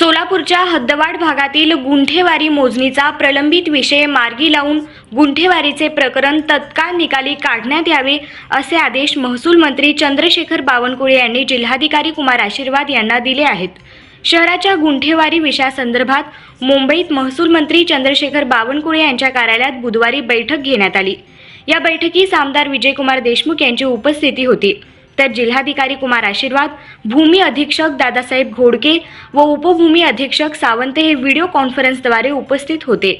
सोलापूरच्या हद्दवाड भागातील गुंठेवारी मोजणीचा प्रलंबित विषय मार्गी लावून गुंठेवारीचे प्रकरण तत्काळ निकाली काढण्यात यावे असे आदेश महसूल मंत्री चंद्रशेखर बावनकुळे यांनी जिल्हाधिकारी कुमार आशीर्वाद यांना दिले आहेत. शहराच्या गुंठेवारी विषयासंदर्भात मुंबईत महसूल मंत्री चंद्रशेखर बावनकुळे यांच्या कार्यालयात बुधवारी बैठक घेण्यात आली. या बैठकीस आमदार विजयकुमार देशमुख यांची उपस्थिती होती. तर जिल्हाधिकारी कुमार आशीर्वाद भूमी अधीक्षक दादासाहेब घोडके व उपभूमी अधीक्षक सावंत हे व्हिडिओ कॉन्फरन्सद्वारे उपस्थित होते.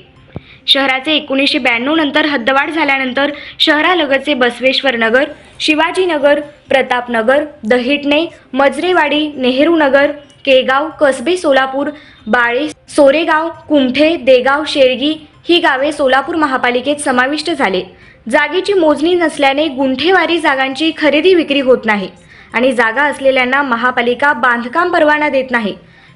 शहराचे एकोणीसशे ब्याण्णव नंतर हद्दवाढ झाल्यानंतर शहरालगतचे बसवेश्वर नगर शिवाजीनगर प्रतापनगर दहिटणे मजरेवाडी नेहरू नगर केगाव कसबे सोलापूर बाळे सोरेगाव कुमठे देगाव शेळगी ही गावे सोलापूर महापालिकेत समाविष्ट झाले. जागेची मोजणी नसल्याने गुंठेवारी जागांची खरेदी विक्री होत नाही आणि जागा असलेल्यांना महापालिका बांधकाम परवाना देत नाही.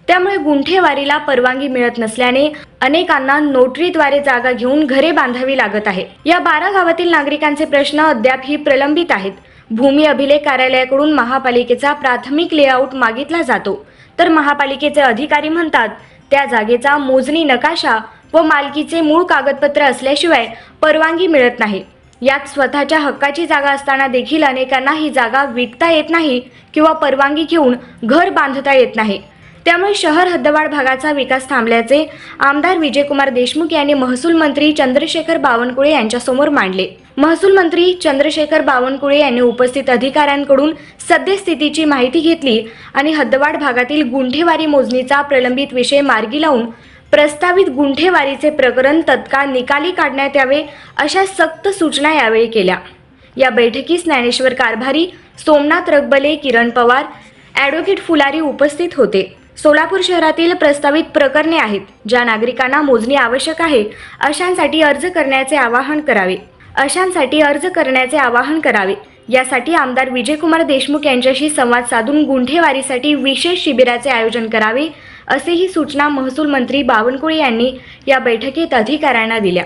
त्यामुळे गुंठेवारीला परवानगी मिळत नसल्याने अनेकांना नोटरीद्वारे जागा घेऊन घरे बांधावी लागत आहे. या बारा गावातील नागरिकांचे प्रश्न अद्यापही प्रलंबित आहेत. भूमी अभिलेख कार्यालयाकडून महापालिकेचा प्राथमिक लेआउट मागितला जातो. तर महापालिकेचे अधिकारी म्हणतात त्या जागेचा मोजणी नकाशा व मालकीचे मूळ कागदपत्र असल्याशिवाय परवानगी मिळत नाही. यात स्वतःच्या हक्काची जागा असताना देखील अनेकांना ही जागा विकता येत नाही किंवा परवानगी घेऊन घर बांधता येत नाही. त्यामुळे शहर हद्दवाढ भागाचा विकास थांबल्याचे आमदार विजयकुमार देशमुख यांनी महसूल मंत्री चंद्रशेखर बावनकुळे यांच्यासमोर मांडले. महसूल मंत्री चंद्रशेखर बावनकुळे यांनी उपस्थित अधिकाऱ्यांकडून सद्यस्थितीची माहिती घेतली आणि हद्दवाढ भागातील गुंठेवारी मोजणीचा प्रलंबित विषय मार्गी लावून प्रस्तावित गुंठेवारीचे प्रकरण तत्काळ निकाली काढण्यात यावे अशा सक्त सूचना यावेळी केल्या. या बैठकीस ज्ञानेश्वर कारभारी सोमनाथ रगबले किरण पवार ॲडव्होकेट फुलारी उपस्थित होते. सोलापूर शहरातील प्रस्तावित प्रकरणे आहेत ज्या नागरिकांना मोजणी आवश्यक आहे अशांसाठी अर्ज करण्याचे आवाहन करावे. अशांसाठी अर्ज करण्याचे आवाहन करावे. यासाठी आमदार विजयकुमार देशमुख यांच्याशी संवाद साधून गुंठेवारीसाठी विशेष शिबिराचे आयोजन करावे असेही सूचना महसूल मंत्री बावनकुळे यांनी या बैठकीत अधिकाऱ्यांना दिल्या.